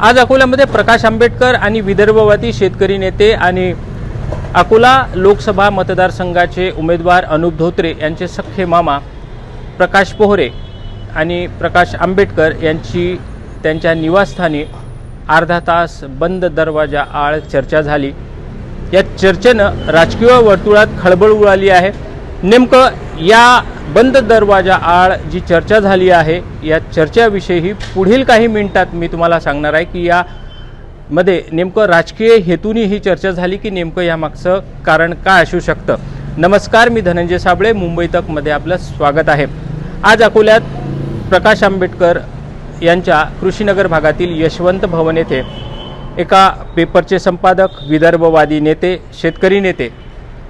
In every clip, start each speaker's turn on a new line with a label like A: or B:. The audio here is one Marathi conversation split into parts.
A: आज अकोल्यामध्ये प्रकाश आंबेडकर आणि विदर्भवादी शेतकरी नेते आणि अकोला लोकसभा मतदारसंघाचे उमेदवार अनुप धोत्रे यांचे सख्खे मामा प्रकाश पोहरे आणि प्रकाश आंबेडकर यांची त्यांच्या निवासस्थानी अर्धा तास बंद दरवाजा आळ चर्चा झाली. या चर्चेनं राजकीय वर्तुळात खळबळ उडाली आहे. नेमकं या बंद दरवाजा आळ जी चर्चा झाली आहे या चर्चेविषयी पुढील काही मिनिटात मी तुम्हाला सांगणार आहे की या मध्ये नेमकं राजकीय हेतूनी ही चर्चा झाली की नेमकं यामागचं कारण काय असू शकतं. नमस्कार मी धनंजय साबळे मुंबई तकमध्ये आपलं स्वागत आहे. आज अकोल्यात प्रकाश आंबेडकर यांच्या कृषीनगर भागातील यशवंत भवन येथे एका पेपरचे संपादक विदर्भवादी नेते शेतकरी नेते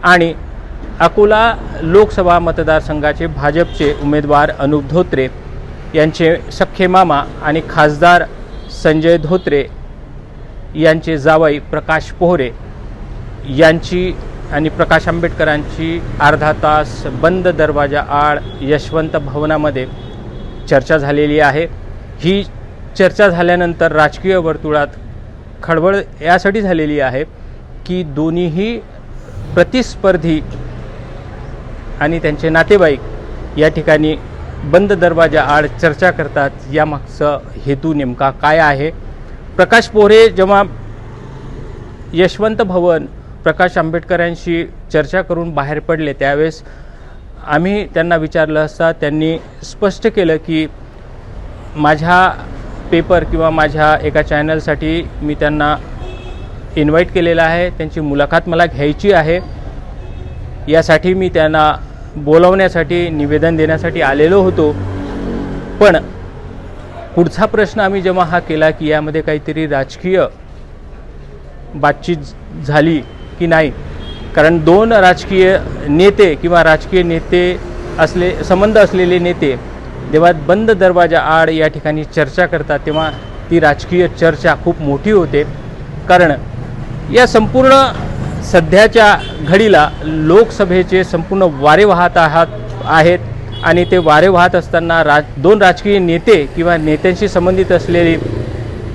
A: आणि अकोला लोकसभा मतदारसंघाचे भाजपचे उमेदवार अनुप धोत्रे यांचे सख्खे मामा आणि खासदार संजय धोत्रे यांचे जावई प्रकाश पोहरे यांची आणि प्रकाश आंबेडकरांची अर्धा तास बंद दरवाजा आड यशवंत भवनामध्ये चर्चा झालेली आहे. ही चर्चा झाल्यानंतर राजकीय वर्तुळात खळबळ यासाठी झालेली आहे की दोन्हीही प्रतिस्पर्धी आणि त्यांचे नातेवाईक या ठिकाणी बंद दरवाजा आड चर्चा करतात. यामागचा हेतू नेमका काय आहे? प्रकाश पोहरे जेव्हा यशवंत भवन प्रकाश आंबेडकरांशी चर्चा करून बाहेर पडले त्यावेळेस आम्ही त्यांना विचारलं असता त्यांनी स्पष्ट केलं की माझ्या पेपर किंवा माझ्या एका चॅनलसाठी मी त्यांना इन्व्हाइट केलेलं आहे त्यांची मुलाखत मला घ्यायची आहे. यासाठी मी त्यांना बोलावण्यासाठी निवेदन देण्यासाठी आलेलो होतो. पण पुढचा प्रश्न आम्ही जेव्हा हा केला की यामध्ये काहीतरी राजकीय बातचीत झाली की नाही कारण दोन राजकीय नेते किंवा राजकीय नेते असले संबंध असलेले नेते जेव्हा बंद दरवाजा आड या ठिकाणी चर्चा करतात तेव्हा ती राजकीय चर्चा खूप मोठी होते. कारण या संपूर्ण सध्याच्या घडीला लोकसभेचे संपूर्ण वारे वाहत आहात आहेत आणि ते वारे वाहत असताना राज दोन राजकीय नेते किंवा नेत्यांशी संबंधित असलेली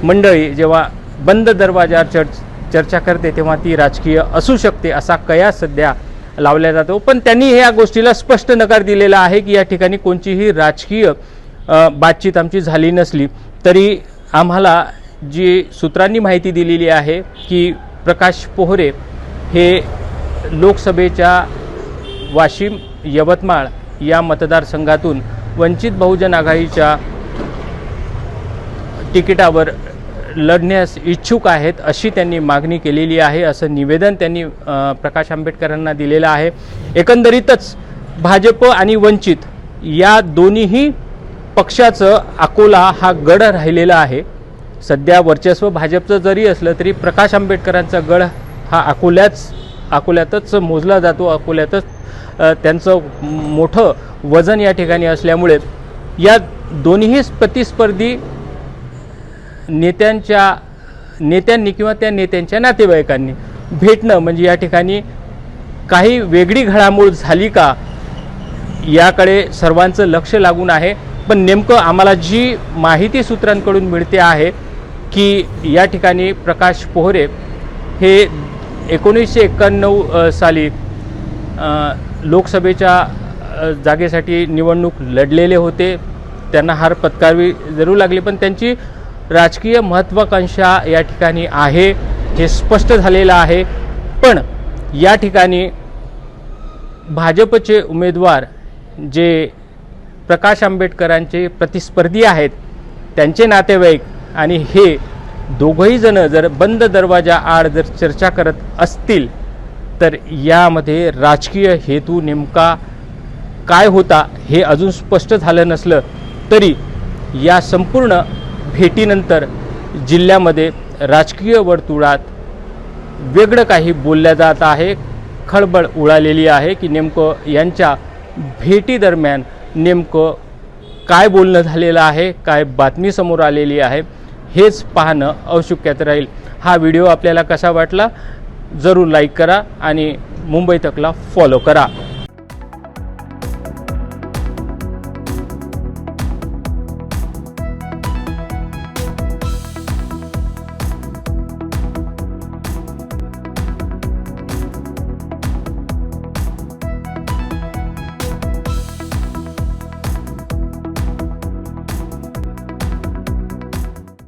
A: मंडळी जेव्हा बंद दरवाजावर चर्च चर्चा करते तेव्हा ती राजकीय असू शकते असा कयास सध्या लावला जातो. पण त्यांनी ह्या गोष्टीला स्पष्ट नकार दिलेला आहे की या ठिकाणी कोणतीही राजकीय बातचीत आमची झाली नसली. तरी आम्हाला जी सूत्रांनी माहिती दिलेली आहे की प्रकाश पोहरे हे लोकसभेच्या वाशिम यवतमाळ या मतदारसंघातून वंचित बहुजन आघाडीच्या तिकिटावर लढण्यास इच्छुक आहेत अशी त्यांनी मागणी केलेली आहे असं निवेदन त्यांनी प्रकाश आंबेडकरांना दिलेलं आहे. एकंदरीतच भाजप आणि वंचित या दोन्हीही पक्षाचं अकोला हा गड राहिलेला आहे. सध्या वर्चस्व भाजपचं जरी असलं तरी प्रकाश आंबेडकरांचा गड हा अकोल्याच अकोल्यातच मोजला जातो अकोल्यातच त्यांचं मोठं वजन या ठिकाणी असल्यामुळे या दोन्ही प्रतिस्पर्धी नेत्यांच्या नेत्यांनी किंवा त्या नेत्यांच्या नातेवाईकांनी भेटणं म्हणजे या ठिकाणी काही वेगळी घडामोड झाली का याकडे सर्वांचं लक्ष लागून आहे. पण नेमकं आम्हाला जी माहिती सूत्रांकडून मिळते आहे की या ठिकाणी प्रकाश पोहरे हे एकोणीसशे एक्क्याण्णव साली लोकसभेच्या जागेसाठी निवडणूक लढलेले होते. त्यांना हार पत्करावी जरूर लागली पण त्यांची राजकीय महत्त्वाकांक्षा या ठिकाणी आहे हे स्पष्ट झालेलं आहे. पण या ठिकाणी भाजपचे उमेदवार जे प्रकाश आंबेडकरांचे प्रतिस्पर्धी आहेत त्यांचे नातेवाईक आणि हे दोघंही जण जर बंद दरवाजा आड जर चर्चा करत असतील तर यामध्ये राजकीय हेतू नेमका काय होता हे अजून स्पष्ट झालं नसलं तरी या संपूर्ण भेटीनंतर जिल्ह्यामध्ये राजकीय वर्तुळात वेगळं काही बोलल्या जात आहे. खळबळ उडालेली आहे की नेमकं यांच्या भेटीदरम्यान नेमकं काय बोलणं झालेलं आहे काय बातमी समोर आलेली आहे. हेच पाहणं औत्सुक्यात राहील. हा व्हिडिओ आपल्याला कसा वाटला? जरूर लाईक करा आणि मुंबई तकला फॉलो करा.